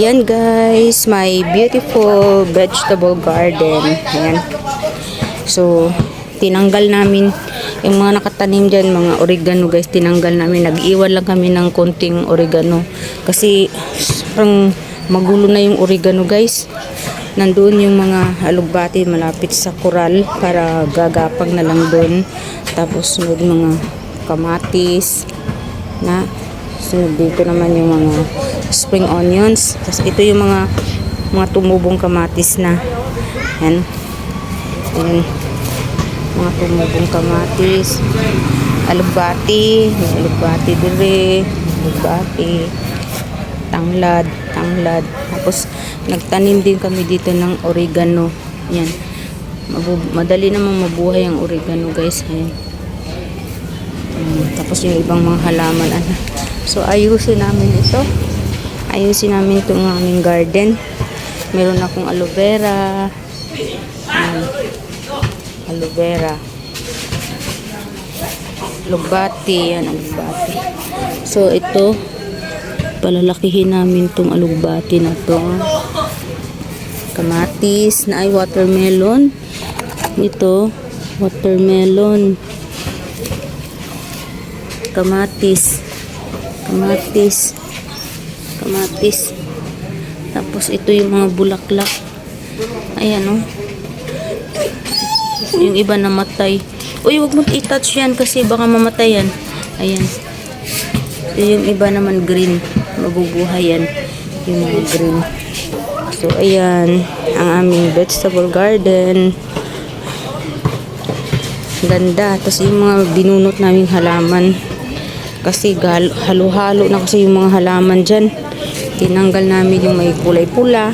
Yan guys, my beautiful vegetable garden. Ayan. So, tinanggal namin yung mga nakatanim dyan, mga oregano guys, tinanggal namin. Nag-iwan lang kami ng konting oregano. Kasi, parang magulo na yung oregano guys. Nandun yung mga alugbati malapit sa koral para gagapang na lang doon. Tapos, sunod mga kamatis na sunod dito naman yung mga spring onions. Tapos, ito yung mga mga tumubong kamatis na. Yan. Yan mga tumubong kamatis. Alugbati may alugbati dire alugbati tanglad. Tanglad. Tapos nagtanim din kami dito ng oregano. Yan madali namang mabuhay ang oregano guys. Yan. Mm, tapos yung ibang mga halaman ano. so ayusin namin ito. Ayusin namin itong aming garden. Meron akong aloe vera. Yan aloe vera. Lugbati yan alugbati so ito palalakihin namin tong alugbati na to. Kamatis na ay watermelon. Ito watermelon kamatis kamatis kamatis tapos ito yung mga bulaklak ayan oh yung iba namatay. Uy, wag mo i-touch yan kasi baka mamatay yan. Ayan. Ito yung iba naman green. Mabubuhay yan. Yung mga green. So, ayan. Ang aming vegetable garden. Ganda. Tapos yung mga binunot naming halaman. Kasi halo-halo na kasi yung mga halaman dyan. Tinanggal namin yung may kulay pula.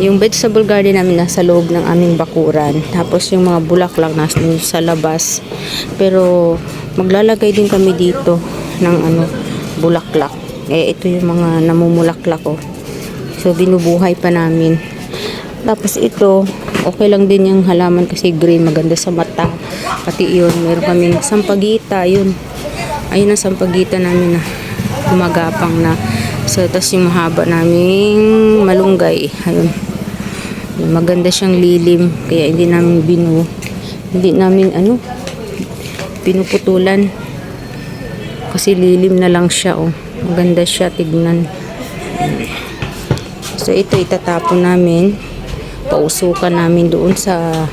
Yung vegetable garden namin nasa loob ng aming bakuran. Tapos yung mga bulaklak nasa sa labas. Pero maglalagay din kami dito ng ano bulaklak. Eh ito yung mga namumulaklak ko. So binubuhay pa namin. Tapos ito, okay lang din yung halaman kasi green, maganda sa mata. Pati yun, meron kaming sampagita, yun. Ayun ang sampagita namin na gumagapang na. So, tapos yung mahaba naming malunggay. Ayun. Maganda siyang lilim, kaya hindi namin binu hindi namin ano pinuputulan kasi lilim na lang siya oh. Maganda siya tignan. So ito itatapon namin. Pausukan namin doon sa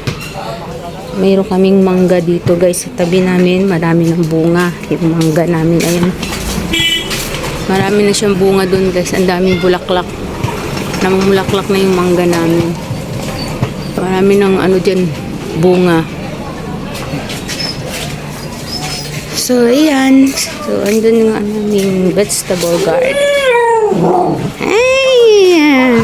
mayroon kaming mangga dito guys sa tabi namin. Marami ng bunga. Yung mangga namin. Ayan. Marami na siyang bunga doon guys. Ang daming bulaklak. Namumulaklak na yung mangga namin. Marami ng ano dyan, bunga. So, ayan. So, andun yung aming vegetable garden. Ayan.